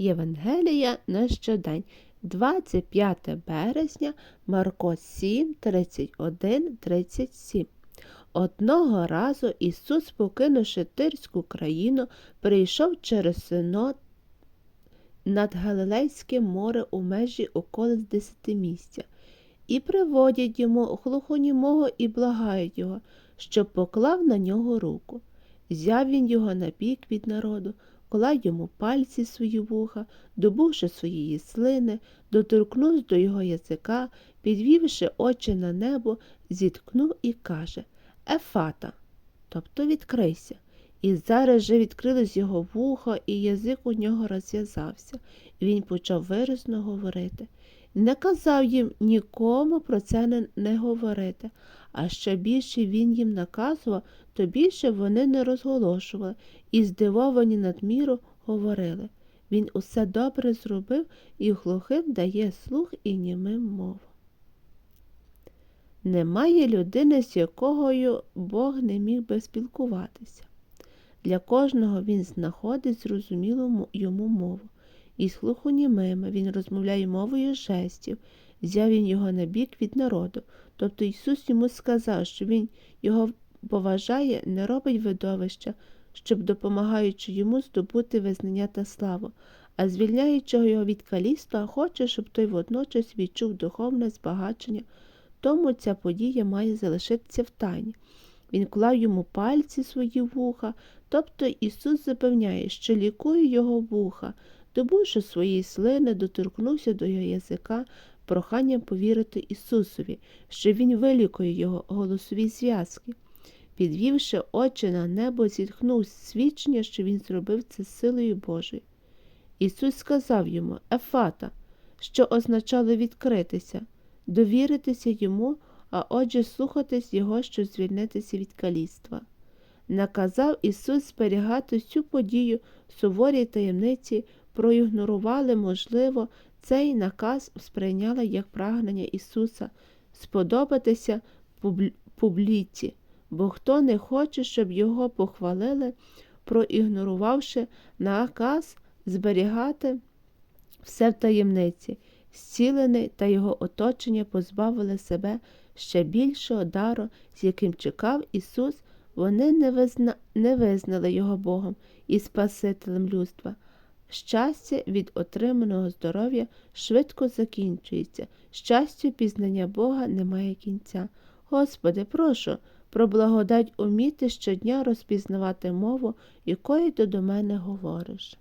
Євангелія на щодень, 25 березня, Марко 7, 31, 37. Одного разу Ісус, покинувши Тирську країну, прийшов через Синод над Галилейське море у межі околиць десятимістя, і приводять йому глухонімого і благають його, щоб поклав на нього руку. Взяв він його на бік від народу, клав йому пальці свої вуха, добувши своєї слини, доторкнувся до його язика, підвівши очі на небо, зіткнув і каже Ефата, тобто відкрийся. І зараз же відкрилось його вухо, і язик у нього розв'язався, і він почав виразно говорити. Не казав їм нікому про це не, не говорити, а що більше він їм наказував, то більше вони не розголошували і, здивовані надміру, говорили. Він усе добре зробив і глухим дає слух і німим мову. Немає людини, з якою Бог не міг би спілкуватися. Для кожного він знаходить зрозумілу йому мову. Із глухонімими він розмовляє мовою жестів, взяв він його на бік від народу. Тобто Ісус йому сказав, що Він його поважає, не робить видовища, щоб, допомагаючи йому здобути визнання та славу, а звільняючи його від каліства, хоче, щоб той водночас відчув духовне збагачення, тому ця подія має залишитися в тайні. Він клав йому пальці свої вуха, тобто Ісус запевняє, що лікує його вуха, добувши свої слини, доторкнувся до його язика, проханням повірити Ісусові, що Він вилікує його голосові зв'язки. Підвівши очі на небо, зітхнув свідчення, що він зробив це силою Божою. Ісус сказав йому Ефата, що означало відкритися, довіритися йому, а отже слухатись Його, щоб звільнитися від каліцтва. Наказав Ісус зберігати цю подію суворій таємниці, проігнорували, можливо, цей наказ сприйняли як прагнення Ісуса сподобатися публі- публіці, бо хто не хоче, щоб його похвалили, проігнорувавши наказ зберігати все в таємниці, зцілений та його оточення позбавили себе ще більшого дару, з яким чекав Ісус, вони не, визна... не визнали його Богом і Спасителем людства. Щастя від отриманого здоров'я швидко закінчується, щастю пізнання Бога немає кінця. Господи, прошу про благодать уміти щодня розпізнавати мову, якою ти до мене говориш.